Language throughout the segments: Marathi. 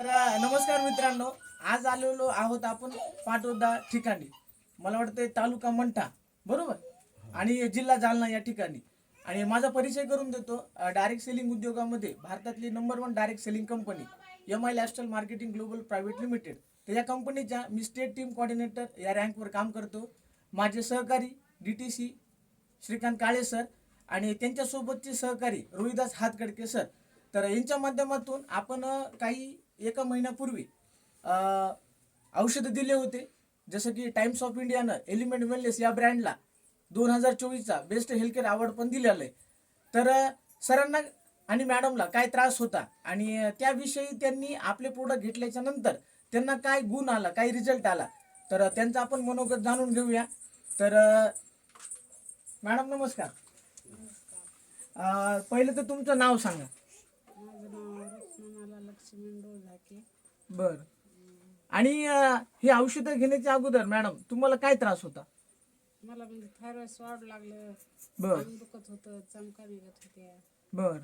तर नमस्कार मित्रांनो. आज आलेलो आहोत आपण पाटोदा ठिकाणी. मला वाटतं तालुका मंठा. बरोबर? आणि जिल्हा जालना या ठिकाणी. आणि माझा परिचय करून देतो डायरेक्ट सेलिंग उद्योगामध्ये भारतातली number one direct selling company M I lifestyle marketing global private limited तर या कंपनीच्या मी स्टेट टीम कॉर्डिनेटर या रँकवर काम करतो. माझे सहकारी D T C Shrikant Kale sir आणि त्यांच्यासोबतचे सहकारी रोहिदास हातकडके सर तर यांच्या माध्यमातून आपण काही एका महिन्यापूर्वी औषधं दिले होते. जसं की टाइम्स ऑफ इंडियानं एलिमेंट वेलनेस या ब्रँडला दोन हजार चोवीसचा बेस्ट हेल्थकेअर अवॉर्ड पण दिलेला आहे. तर सरांना आणि मॅडमला काय त्रास होता आणि त्याविषयी त्यांनी आपले प्रोडक्ट घेतल्याच्या नंतर त्यांना काय गुण आला काय रिझल्ट आला तर त्यांचा आपण मनोगत जाणून घेऊया. तर मॅडम नमस्कार. पहिलं तर तुमचं नाव सांगा. लक्ष्मण बर. आणि अ, हे औषधं घेण्याच्या अगोदर मॅडम तुम्हाला काय त्रास होता? मला म्हणजे थायरॉइड वाढ लागलं. बर. अंग दुखत होतं चमका निघत होत्या. बर.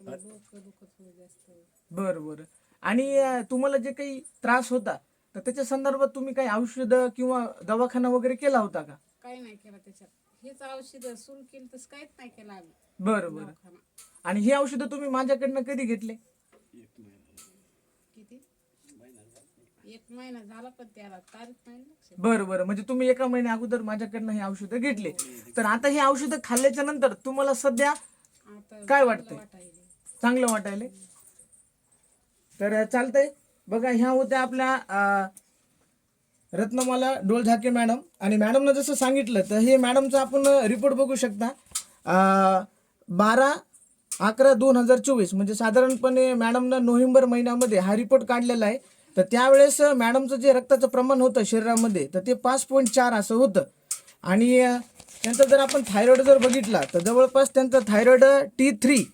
डोकं दुखत होतं जास्त. बर बर. आणि अ, तुम्हाला जे काही त्रास होता तर त्याच्या संदर्भात तुम्ही काही औषधं किंवा दवाखाना वगैरे केला होता का? काही नाही केलं त्याच्यात. हेच औषध सुरू केलं तसं काहीच नाही केलं आम्ही. बरं बरं. दवाखाना. आणि हे औषधं तुम्ही माझ्याकडनं कधी घेतले? एक महिना झाला पण त्याला तारीख नाही ना. लक्षात. बरं बरं. म्हणजे तुम्ही एका महिन्या अगोदर माझ्याकडनं हे औषधं घेतले. तर आता हे औषधं खाल्ल्याच्या नंतर तुम्हाला सध्या आता काय वाटतंय? वाटायले चांगलं वाटायले तर चालतंय. बघा ह्या होत्या आपल्या अं, रत्नमाला डोळझाके मॅडम. आणि मॅडमनं जसं सांगितलं तर हे मॅडमचं आपण रिपोर्ट बघू शकता. अं, बारा अकरा दोन हजार चोवीस. म्हणजे साधारणपणे मॅडमनं नोव्हेंबर महिन्यामध्ये हा रिपोर्ट काढलेला आहे. तर त्यावेळेस मॅडमचं जे रक्ताचं प्रमाण होतं शरीरामध्ये तर ते पाच पॉईंट चार असं होतं. आणि त्यांचं जर आपण थायरॉइड जर बघितला तर जवळपास त्यांचा थायरॉइड टी थ्री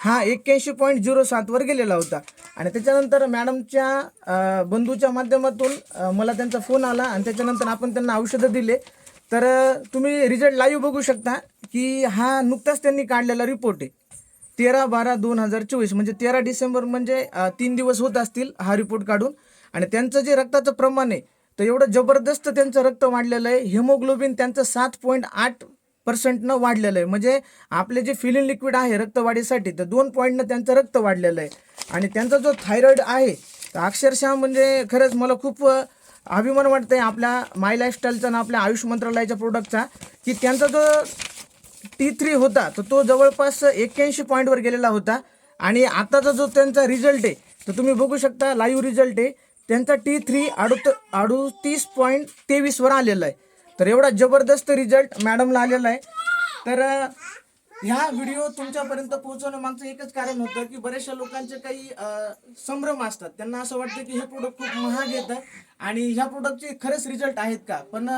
हा एक्क्याऐंशी पॉईंट झिरो सातवर गेलेला होता. आणि त्याच्यानंतर मॅडमच्या बंधूच्या माध्यमातून मला त्यांचा फोन आला आणि त्याच्यानंतर आपण त्यांना औषधं दिले. तर तुम्ही रिझल्ट लाईव्ह बघू शकता की हा नुकताच त्यांनी काढलेला रिपोर्ट आहे. तेरा बारा दोन हजार चोवीस म्हणजे तेरा डिसेंबर म्हणजे तीन दिवस होत असतील हा रिपोर्ट काढून. आणि त्यांचं जे रक्ताचं प्रमाण आहे तर एवढं जबरदस्त त्यांचं रक्त वाढलेलं आहे. हेमोग्लोबिन त्यांचं सात पॉईंट आठ पर्सेंटनं वाढलेलं आहे. म्हणजे आपले जे फिलिंग लिक्विड आहे रक्तवाढीसाठी तर दोन पॉईंटनं त्यांचं रक्त वाढलेलं आहे. आणि त्यांचा जो थायरॉईड आहे तर अक्षरशः म्हणजे खरंच मला खूप अभिमान अभिमान वाटतंय आपल्या माय लाईफस्टाईलचा आणि आपल्या आयुष मंत्रालयाच्या प्रोडक्टचा की त्यांचा जो टी थ्री होता तर तो जवळपास एक्क्याऐंशी पॉईंटवर गेलेला होता. आणि आताचा जो त्यांचा रिझल्ट आहे तर तुम्ही बघू शकता लाईव्ह रिझल्ट आहे. त्यांचा टी थ्री अडुत अडुतीस पॉईंट तेवीसवर आलेला आहे. तर एवढा जबरदस्त रिझल्ट मॅडमला आलेला आहे. तर ह्या व्हिडिओ तुमच्यापर्यंत पोहोचवण्यामागचं एकच कारण होतं की बऱ्याचशा लोकांचे काही संभ्रम असतात. त्यांना असं वाटतं की हे प्रोडक्ट खूप महाग येतं आणि ह्या प्रोडक्टचे खरंच रिझल्ट आहेत का? पण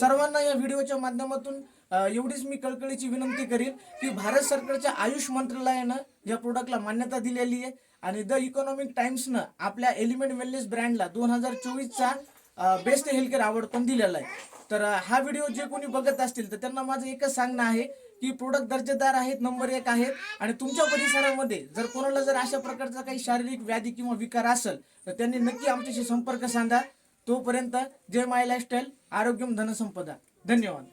सर्वांना या व्हिडिओच्या माध्यमातून एवढीच मी कळकळीची विनंती करीन की भारत सरकारच्या आयुष मंत्रालयानं या प्रोडक्टला मान्यता दिलेली आहे आणि द इकॉनॉमिक टाइम्सनं आपल्या एलिमेंट वेलनेस ब्रँडला दोन हजार चोवीसचा बेस्ट हेल्थकेअर अवॉर्ड पण दिलेला आहे. तर हा व्हिडिओ जे कोणी बघत असतील तर त्यांना माझं एकच सांगणं आहे की प्रोडक्ट दर्जेदार आहेत नंबर एक आहेत आणि तुमच्या परिसरामध्ये जर कोणाला जर अशा प्रकारचा काही शारीरिक व्याधी किंवा विकार असेल तर त्यांनी नक्की आमच्याशी संपर्क साधा. तोपर्यंत जय माय लाईफस्टाईल आरोग्यम धनसंपदा. धन्यवाद.